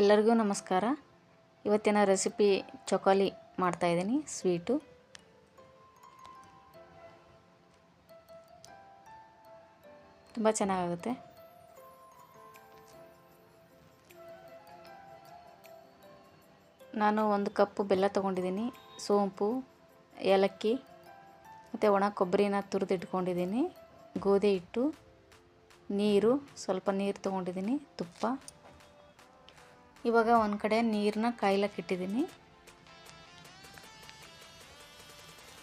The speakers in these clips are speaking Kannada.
ಎಲ್ಲರಿಗೂ ನಮಸ್ಕಾರ. ಇವತ್ತಿನ ರೆಸಿಪಿ ಚೊಕಾಲಿ ಮಾಡ್ತಾಯಿದ್ದೀನಿ ಸ್ವೀಟು. ತುಂಬ ಚೆನ್ನಾಗುತ್ತೆ ನಾನು ಒಂದು ಕಪ್ಪು ಬೆಲ್ಲ ತೊಗೊಂಡಿದ್ದೀನಿ, ಸೋಂಪು, ಏಲಕ್ಕಿ, ಮತ್ತು ಒಣ ಕೊಬ್ಬರಿನ ತುರಿದು ಇಟ್ಕೊಂಡಿದ್ದೀನಿ ಗೋಧಿ ಹಿಟ್ಟು, ನೀರು, ಸ್ವಲ್ಪ ನೀರು ತೊಗೊಂಡಿದ್ದೀನಿ, ತುಪ್ಪ. ಇವಾಗ ಒಂದು ಕಡೆ ನೀರನ್ನ ಕಾಯ್ಲಕ್ಕೆ ಇಟ್ಟಿದ್ದೀನಿ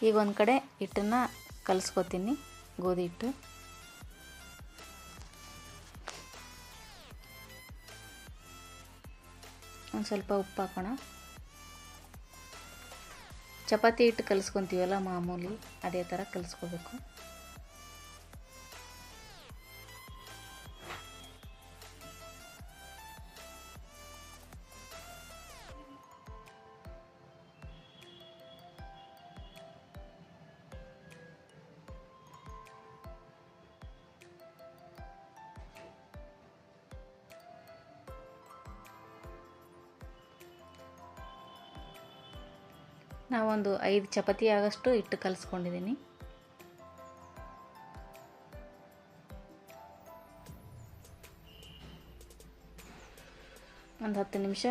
ಈಗ ಒಂದು ಕಡೆ ಹಿಟ್ಟನ್ನು ಕಲಿಸ್ಕೊತೀನಿ, ಗೋಧಿ ಹಿಟ್ಟು. ಒಂದು ಸ್ವಲ್ಪ ಉಪ್ಪು ಹಾಕೋಣ. ಚಪಾತಿ ಹಿಟ್ಟು ಕಲಿಸ್ಕೊತೀವಲ್ಲ ಮಾಮೂಲಿ, ಅದೇ ಥರ ಕಲಿಸ್ಕೋಬೇಕು. ನಾವೊಂದು ಐದು ಚಪಾತಿ ಆಗಷ್ಟು ಹಿಟ್ಟು ಕಲಿಸ್ಕೊಂಡಿದ್ದೀನಿ. ಒಂದು ಹತ್ತು ನಿಮಿಷ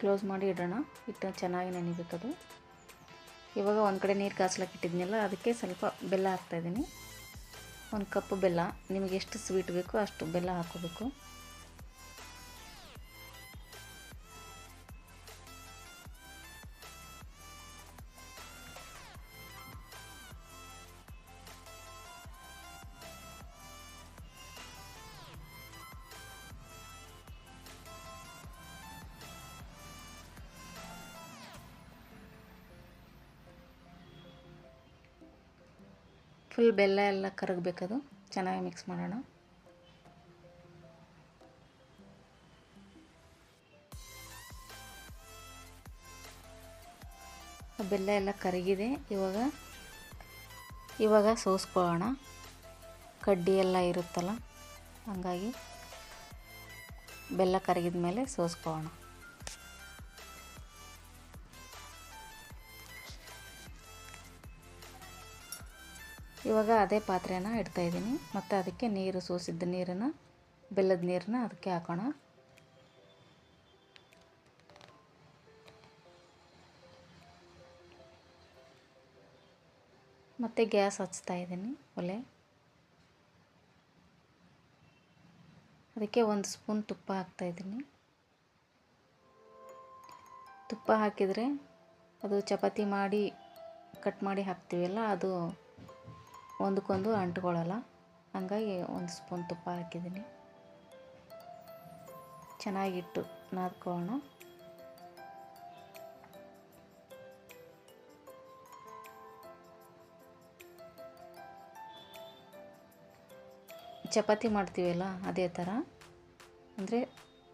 ಕ್ಲೋಸ್ ಮಾಡಿ ಇಡೋಣ. ಹಿಟ್ಟು ಚೆನ್ನಾಗಿ ನೆನಿಬೇಕದು. ಇವಾಗ ಒಂದು ಕಡೆ ನೀರು ಕಾಸ್ಲಕ್ಕೆ ಇಟ್ಟಿದ್ನಲ್ಲ, ಅದಕ್ಕೆ ಸ್ವಲ್ಪ ಬೆಲ್ಲ ಹಾಕ್ತಾಯಿದ್ದೀನಿ ಒಂದು ಕಪ್ ಬೆಲ್ಲ. ನಿಮಗೆ ಎಷ್ಟು ಸ್ವೀಟ್ ಬೇಕೋ ಅಷ್ಟು ಬೆಲ್ಲ ಹಾಕೋಬೇಕು. ಫುಲ್ ಬೆಲ್ಲ ಎಲ್ಲ ಕರಗಬೇಕದು. ಚೆನ್ನಾಗಿ ಮಿಕ್ಸ್ ಮಾಡೋಣ. ಬೆಲ್ಲ ಎಲ್ಲ ಕರಗಿದೆ. ಇವಾಗ ಇವಾಗ ಸೋಸ್ಕೊಳ್ಳೋಣ. ಕಡ್ಡಿ ಎಲ್ಲ ಇರುತ್ತಲ್ಲ, ಹಾಗಾಗಿ ಬೆಲ್ಲ ಕರಗಿದ ಮೇಲೆ ಸೋಸ್ಕೊಳ್ಳೋಣ. ಇವಾಗ ಅದೇ ಪಾತ್ರೆನ ಇಡ್ತಾಯಿದ್ದೀನಿ ಮತ್ತು ಅದಕ್ಕೆ ನೀರು ಸೋಸಿದ್ದ ನೀರನ್ನು, ಬೆಲ್ಲದ ನೀರನ್ನ ಅದಕ್ಕೆ ಹಾಕೋಣ. ಮತ್ತು ಗ್ಯಾಸ್ ಹಚ್ತಾ ಇದ್ದೀನಿ ಒಲೆ. ಅದಕ್ಕೆ ಒಂದು ಸ್ಪೂನ್ ತುಪ್ಪ ಹಾಕ್ತಾಯಿದ್ದೀನಿ ತುಪ್ಪ ಹಾಕಿದರೆ ಅದು ಚಪಾತಿ ಮಾಡಿ, ಕಟ್ ಮಾಡಿ ಹಾಕ್ತೀವಲ್ಲ, ಅದು ಒಂದಕ್ಕೊಂದು ಅಂಟ್ಕೊಳ್ಳಲ್ಲ. ಹಂಗಾಗಿ ಒಂದು ಸ್ಪೂನ್ ತುಪ್ಪ ಹಾಕಿದ್ದೀನಿ. ಚೆನ್ನಾಗಿಟ್ಟು ನಾದ್ಕೊಳ್ಳೋಣ. ಚಪಾತಿ ಮಾಡ್ತೀವಲ್ಲ, ಅದೇ ಥರ. ಅಂದರೆ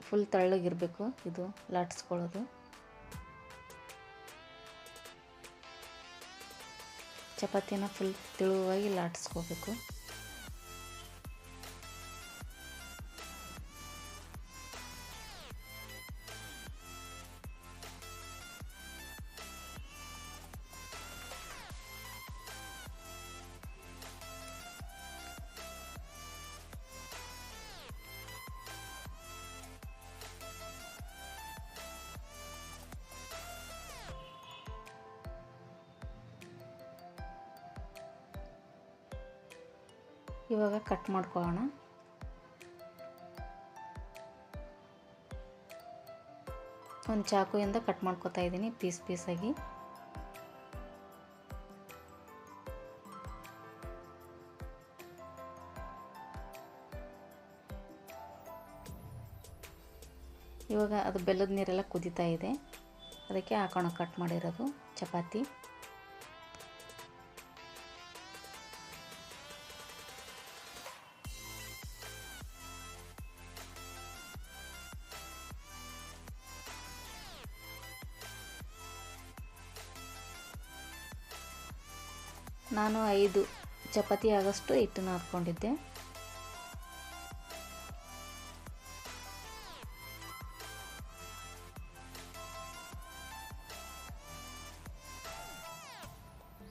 ಫುಲ್ ತಳ್ಳಗಿರಬೇಕು ಇದು, ಲಾಟಿಸ್ಕೊಳ್ಳೋದು. ಚಪಾತಿನ ಫುಲ್ ತೆಳುವಾಗಿ ಲಾಟಿಸ್ಕೋಬೇಕು. ಇವಾಗ ಕಟ್ ಮಾಡ್ಕೊಳ್ಳೋಣ. ಒಂದು ಚಾಕುಯಿಂದ ಕಟ್ ಮಾಡ್ಕೊತಾ ಇದ್ದೀನಿ ಪೀಸ್ ಪೀಸಾಗಿ ಇವಾಗ ಅದು ಬೆಲ್ಲದ ನೀರೆಲ್ಲ ಕುದೀತಾ ಇದೆ. ಅದಕ್ಕೆ ಹಾಕೋಣ ಕಟ್ ಮಾಡಿರೋದು, ಚಪಾತಿ. ನಾನು ಐದು ಚಪಾತಿ ಆಗಷ್ಟು ಹಿಟ್ಟನ್ನು ಹಾಕ್ಕೊಂಡಿದ್ದೆ.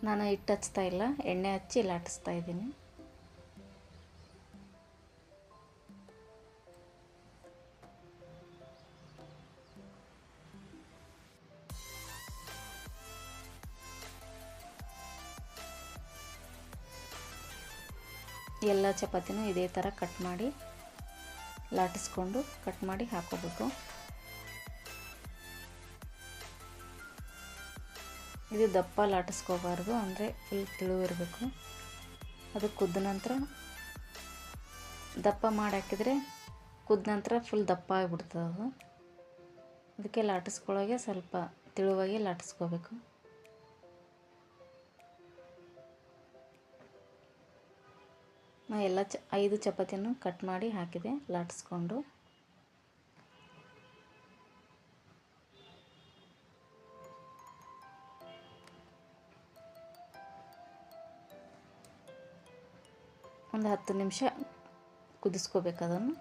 ನಾನು ಹಿಟ್ಟು ಹಚ್ತಾ ಇಲ್ಲ ಎಣ್ಣೆ ಹಚ್ಚಿ ಲಟ್ಟಿಸ್ತಾ ಇದ್ದೀನಿ. ಎಲ್ಲ ಚಪಾತಿನೂ ಇದೇ ಥರ ಕಟ್ ಮಾಡಿ ಲಾಟಿಸ್ಕೊಂಡು ಕಟ್ ಮಾಡಿ ಹಾಕೋಬೇಕು. ಇದು ದಪ್ಪ ಲಾಟಿಸ್ಕೋಬಾರ್ದು, ಅಂದರೆ ಫುಲ್ ತಿಳು ಇರಬೇಕು. ಅದು ಕುದ್ದ ನಂತರ ದಪ್ಪ ಮಾಡಿ ಹಾಕಿದರೆ ಕುದ್ದ ನಂತರ ಫುಲ್ ದಪ್ಪ ಆಗಿಬಿಡ್ತದೆ ಅದು. ಅದಕ್ಕೆ ಲಾಟಿಸ್ಕೊಳ್ಳೋಗೆ ಸ್ವಲ್ಪ ತಿಳುವಾಗಿ ಲಾಟಿಸ್ಕೋಬೇಕು. ನಾ ಎಲ್ಲ ಚ, ಐದು ಚಪಾತಿಯನ್ನು ಕಟ್ ಮಾಡಿ ಹಾಕಿದೆ, ಲಟ್ಸ್ಕೊಂಡು. ಒಂದು ಹತ್ತು ನಿಮಿಷ ಕುದಿಸ್ಕೋಬೇಕು ಅದನ್ನು.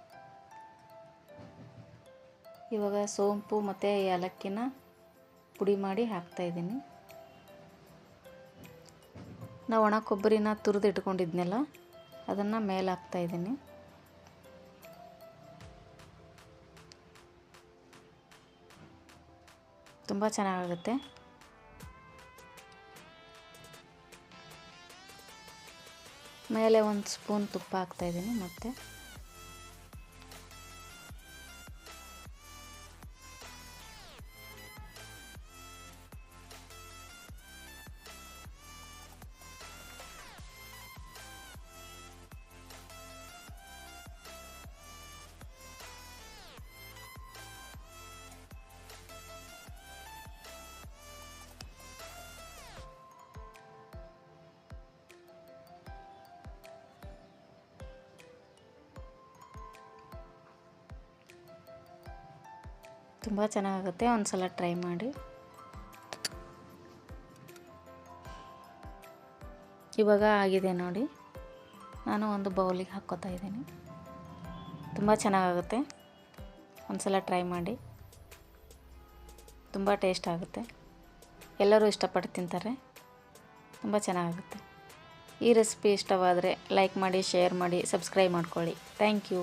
ಇವಾಗ ಸೋಂಪು ಮತ್ತು ಏಲಕ್ಕಿನ ಪುಡಿ ಮಾಡಿ ಹಾಕ್ತಾಯಿದ್ದೀನಿ ನಾವು ಒಣ ಕೊಬ್ಬರಿನ ತುರಿದು ಇಟ್ಕೊಂಡಿದ್ನಲ್ಲ ಅದನ್ನು ಮೇಲೆ ಹಾಕ್ತಾಯಿದ್ದೀನಿ ತುಂಬ ಚೆನ್ನಾಗುತ್ತೆ ಮೇಲೆ ಒಂದು ಸ್ಪೂನ್ ತುಪ್ಪ ಹಾಕ್ತಾಯಿದ್ದೀನಿ ಮತ್ತು. ತುಂಬ ಚೆನ್ನಾಗುತ್ತೆ ಒಂದು ಸಲ ಟ್ರೈ ಮಾಡಿ. ಇವಾಗ ಆಗಿದೆ ನೋಡಿ, ನಾನು ಒಂದು ಬೌಲಿಗೆ ಹಾಕ್ಕೋತಾ ಇದ್ದೀನಿ. ತುಂಬ ಚೆನ್ನಾಗಾಗುತ್ತೆ ಒಂದು ಸಲ ಟ್ರೈ ಮಾಡಿ. ತುಂಬ ಟೇಸ್ಟ್ ಆಗುತ್ತೆ. ಎಲ್ಲರೂ ಇಷ್ಟಪಟ್ಟು ತಿಂತಾರೆ, ತುಂಬ ಚೆನ್ನಾಗುತ್ತೆ ಈ ರೆಸಿಪಿ ಇಷ್ಟವಾದರೆ ಲೈಕ್ ಮಾಡಿ, ಶೇರ್ ಮಾಡಿ, ಸಬ್ಸ್ಕ್ರೈಬ್ ಮಾಡ್ಕೊಳ್ಳಿ. Thank you.